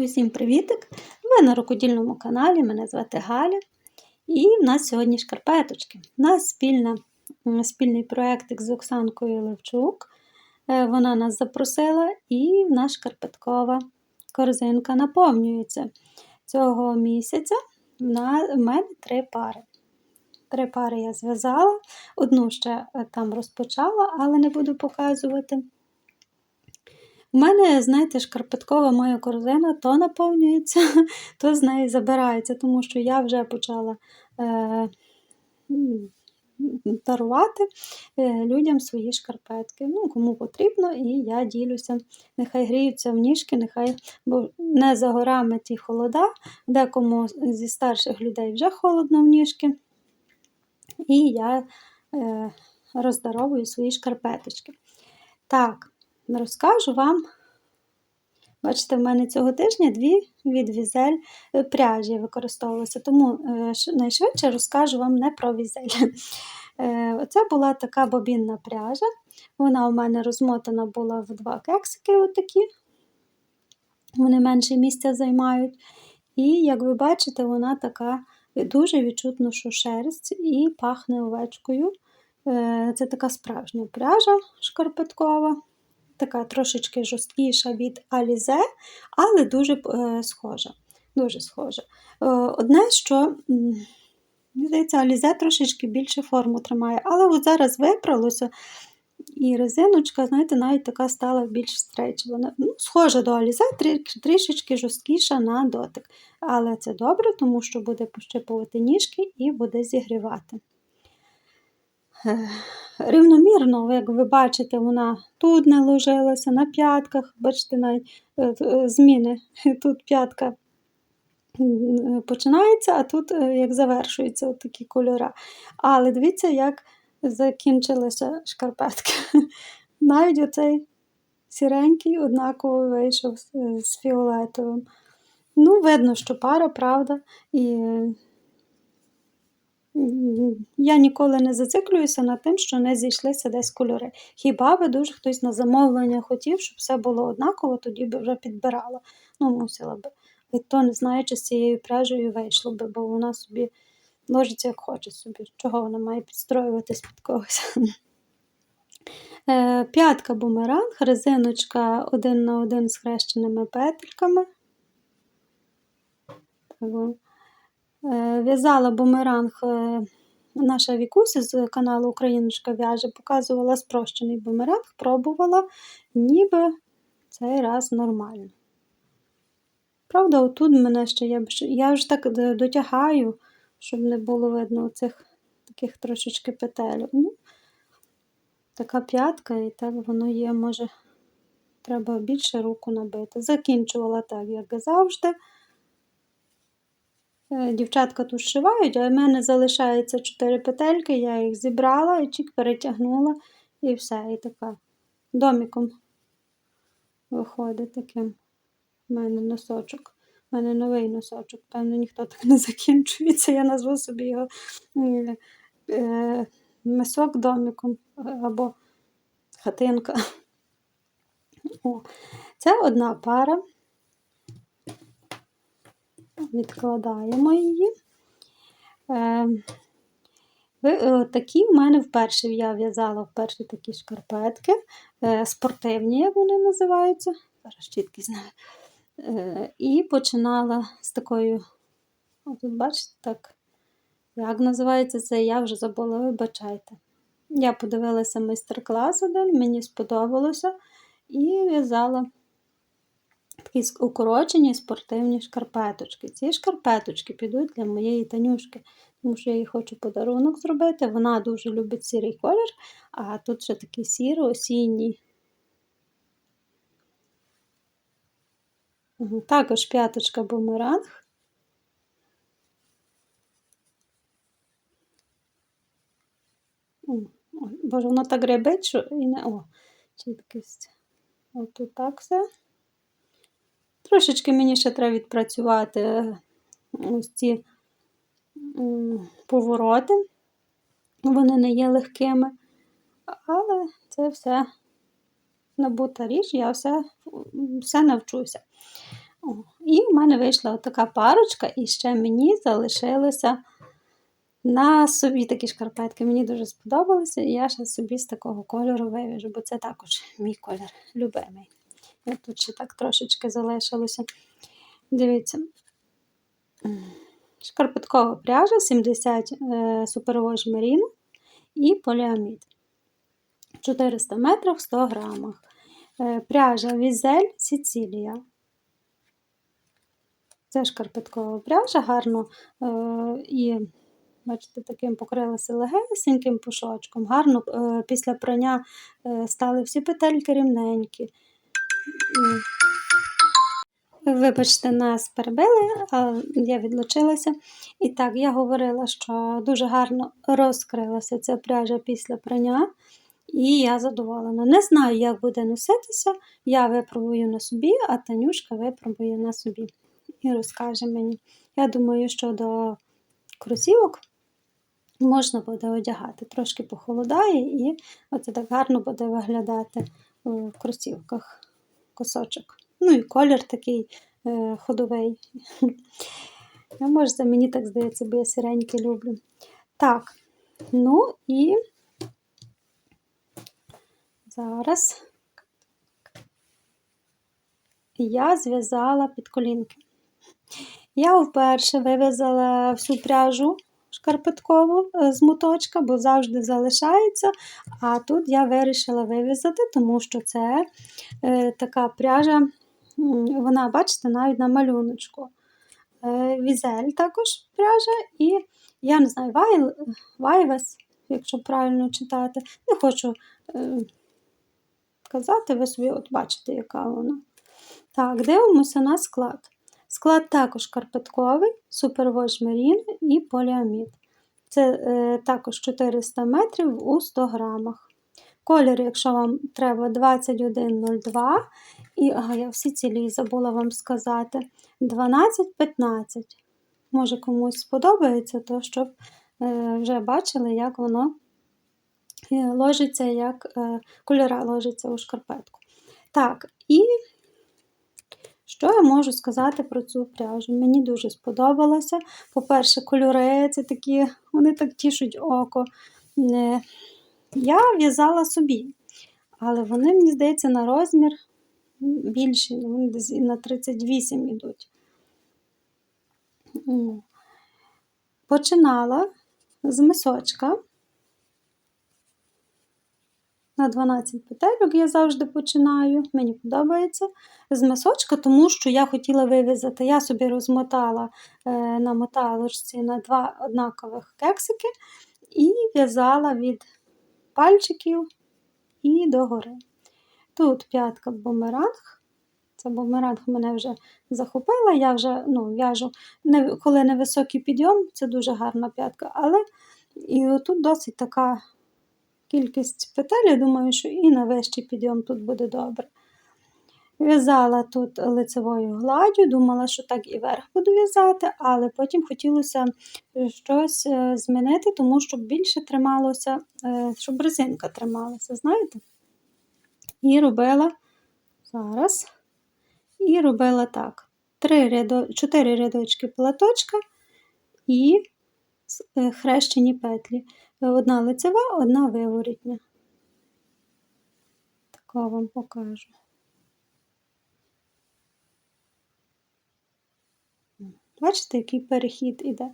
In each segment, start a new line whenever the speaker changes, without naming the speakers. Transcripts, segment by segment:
Усім привітик! Ви на рукодільному каналі, мене звати Галя. І в нас сьогодні шкарпеточки. У нас спільна, спільний проєктик з Оксанкою Левчук. Е, Вона нас запросила, і в нас шкарпеткова корзинка наповнюється. Цього місяця в мене три пари. Три пари я зв'язала, одну ще е, там розпочала, але не буду показувати. У мене, знаєте, шкарпеткова моя корзина то наповнюється, то з неї забирається, тому що я вже почала е, дарувати е, людям свої шкарпетки. Ну, кому потрібно, і я ділюся. Нехай гріються в ніжки, нехай, бо не за горами ті холода, декому зі старших людей вже холодно в ніжки. І я е, роздаровую свої шкарпеточки. Так, розкажу вам. Бачите, в мене цього тижня дві від візель е, пряжі використовувалися, тому е, найшвидше розкажу вам не про візель. Е, Оце була така бобінна пряжа. Вона у мене розмотана була в два кексики, отакі. Вони менше місця займають. І, як ви бачите, вона така дуже відчутно, що шерсть і пахне овечкою. Це така справжня пряжа шкарпеткова, така трошечки жорсткіша від Alize, але дуже е, схожа. Дуже схожа. Е, Одне, що, мені здається, Alize трошечки більше форму тримає, але от зараз випралося, і резиночка, знаєте, навіть така стала більш стрейчевана. Ну, схожа до трі- трішечки жорсткіша на дотик. Але це добре, тому що буде пощипувати ніжки і буде зігрівати. Е, Рівномірно, як ви бачите, вона тут не ложилася, на п'ятках, бачите, навіть е, е, зміни. Тут п'ятка починається, а тут е, як завершуються такі кольори. Але дивіться, як закінчилися шкарпетки. Навіть оцей сіренький однаково вийшов з, е, фіолетовим. Ну, видно, що пара, правда. І е, я ніколи не зациклююся на тим, що не зійшлися десь кольори. Хіба би дуже хтось на замовлення хотів, щоб все було однаково, тоді би вже підбирала. Ну, мусила би. І то не знаю, чи з цією пряжею вийшло би, бо вона собі ложиться як хоче собі. Чого вона має підстроюватись під когось? Е, П'ятка бумеранг, резиночка один на один з хрещеними петельками. В'язала бумеранг е, наша Вікуся з каналу Україночка в'яже, показувала спрощений бумеранг, пробувала, ніби цей раз нормально. Правда, отут мене ще я, я вже так дотягаю, щоб не було видно цих таких трошечки петель. Ну, така п'ятка, і так воно є, може, треба більше руку набити. Закінчувала так, як завжди. Е, Дівчатка тут шивають, а в мене залишається 4 петельки, я їх зібрала чик перетягнула, і все, і така доміком виходить таким. У мене носочок. У мене новий носочок. Певно, ніхто так не закінчується. Я назву собі його е, е, мисок доміком або хатинка. О, це одна пара. Відкладаємо її. Е, е, такі в мене вперше я в'язала вперше такі шкарпетки, е, спортивні, як вони називаються. Зараз чіткі знаю. І починала з такою, тут бачите, так, як називається це, я вже забула, вибачайте. Я подивилася майстер-клас один, мені сподобалося, і в'язала ск- укорочені спортивні шкарпеточки. Ці шкарпеточки підуть для моєї Танюшки, тому що я їй хочу подарунок зробити. Вона дуже любить сірий колір, а тут ще такий сіро-осінній. Також п'яточка бумеранг. Боже, воно так рябить, що і не. О, чіткість. Отут так все. Трошечки мені ще треба відпрацювати е, ось ці повороти. Вони не є легкими, але це все набута річ, я все, все навчуся. І в мене вийшла така парочка, і ще мені залишилося на собі такі шкарпетки. Мені дуже сподобалися, і я ще собі з такого кольору вивіжу, бо це також мій колір любимий. І тут ще так трошечки залишилося. Дивіться. Шкарпеткова пряжа 70 е, супервож меріну і поліамід. 400 метрів 100 грамах. Е, Пряжа Візель Сіцілія. Це шкарпеткова пряжа, гарно е, і, бачите, таким покрилася легесеньким пушочком. Гарно е, після прання е, стали всі петельки рівненькі. Вибачте, нас перебили, а я відлучилася. І так, я говорила, що дуже гарно розкрилася ця пряжа після прання, і я задоволена. Не знаю, як буде носитися. Я випробую на собі, а Танюшка випробує на собі і розкаже мені. Я думаю, що до кросівок можна буде одягати. Трошки похолодає, і оце так гарно буде виглядати в кросівках косочок. Ну і колір такий е, ходовий. А може, мені так здається, бо я сиреньке люблю. Так, ну і зараз я зв'язала підколінки. Я вперше вив'язала всю пряжу шкарпеткову е, з моточка, бо завжди залишається. А тут я вирішила вив'язати, тому що це е, така пряжа, вона, бачите, навіть на малюночку. Е, Візель також пряжа, і я не знаю, Вай, Вайвес, якщо правильно читати. Не хочу казати, ви собі от бачите, яка вона. Так, дивимося на склад. Склад також карпетковий, супервож мерін і поліамід. Це е, також 400 метрів у 100 грамах. Колір, якщо вам треба, 2102. І ага, я всі цілі забула вам сказати. 12-15. Може комусь сподобається, то щоб е, вже бачили, як воно е, ложиться, як е, кольора ложиться у шкарпетку. Так, і що я можу сказати про цю пряжу? Мені дуже сподобалося. По-перше, кольори це такі, вони так тішуть око. Я в'язала собі, але вони, мені здається, на розмір більші, вони десь на 38 йдуть. Починала з мисочка. На 12 петельок я завжди починаю, мені подобається. З мисочка, тому що я хотіла вив'язати, я собі розмотала е, на моталочці на два однакових кексики і в'язала від пальчиків і догори. Тут п'ятка бумеранг. Це бумеранг мене вже захопила. Я вже ну, в'яжу, коли невисокий підйом, це дуже гарна п'ятка. Але і отут досить така кількість петель, я думаю, що і на вищий підйом тут буде добре. В'язала тут лицевою гладдю, думала, що так і верх буду в'язати, але потім хотілося щось е, змінити, тому щоб більше трималося, е, щоб резинка трималася, знаєте? І робила зараз. І робила так: Три рядо, чотири рядочки платочка і е, хрещені петлі. Одна лицева, одна виворітня. Тако вам покажу. Бачите, який перехід іде.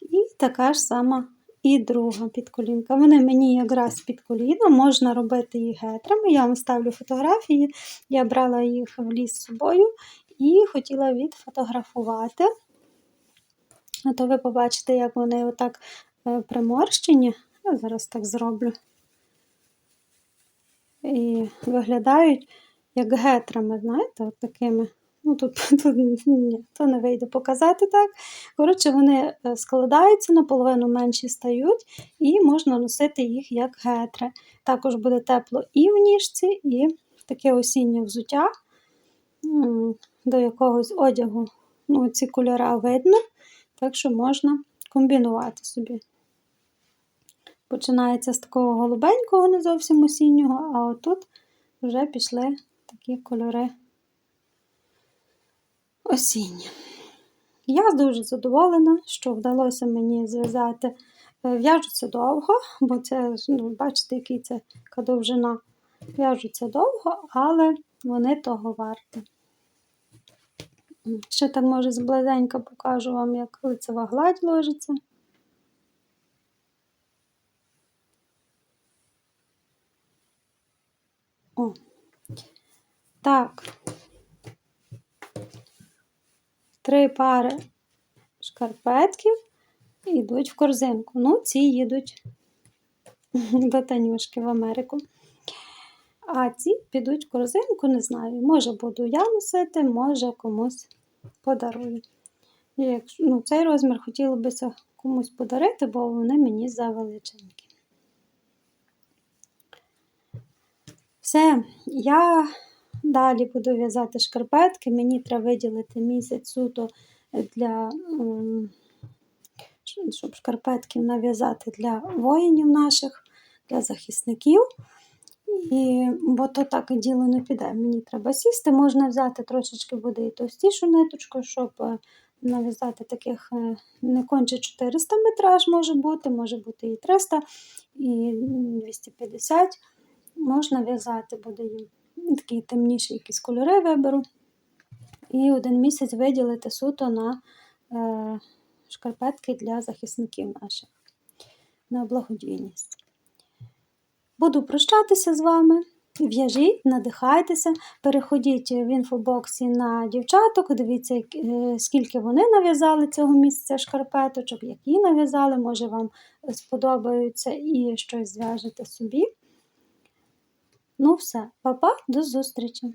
І така ж сама і друга підколінка. Вони мені якраз під коліна, можна робити їх гетрами. Я вам ставлю фотографії, я брала їх в ліс з собою і хотіла відфотографувати. А то ви побачите, як вони отак приморщені. Я зараз так зроблю. І виглядають як гетрами, знаєте, от такими. Ну, тут, тут ні, то не вийде показати так. Коротше, вони е, складаються, наполовину менші стають, і можна носити їх як гетри. Також буде тепло і в ніжці, і таке осіннє взуття, до якогось одягу ну, ці кольори видно, так що можна комбінувати собі. Починається з такого голубенького, не зовсім осіннього, а отут вже пішли такі кольори осіннє. Я дуже задоволена, що вдалося мені зв'язати. Е, В'яжуться довго, бо це, ну, бачите, який це довжина. В'яжуться довго, але вони того варті. Ще так, може, зблизенька покажу вам, як лицева гладь ложиться. О. Так. Три пари шкарпетків йдуть в корзинку. Ну, ці їдуть до Танюшки в Америку. А ці підуть в корзинку, не знаю. Може, буду я носити, може комусь подарую. Якщо, ну, цей розмір хотіло б комусь подарити, бо вони мені завеличенькі. Все, я далі буду в'язати шкарпетки. Мені треба виділити місяць суто для, щоб шкарпетків нав'язати для воїнів наших, для захисників. І, бо то так і діло не піде. Мені треба сісти, можна взяти трошечки буде і товстішу ниточку, щоб е, нав'язати таких е, не конче 400 метраж може бути, може бути і 300, і 250 можна в'язати, буде їм такі темніші якісь кольори виберу. І один місяць виділити суто на е, шкарпетки для захисників наших, на благодійність. Буду прощатися з вами. В'яжіть, надихайтеся, переходіть в інфобоксі на дівчаток, дивіться, е, скільки вони нав'язали цього місяця шкарпеточок, які нав'язали, може вам сподобаються і щось зв'яжете собі. Ну все, па-па, до зустрічі!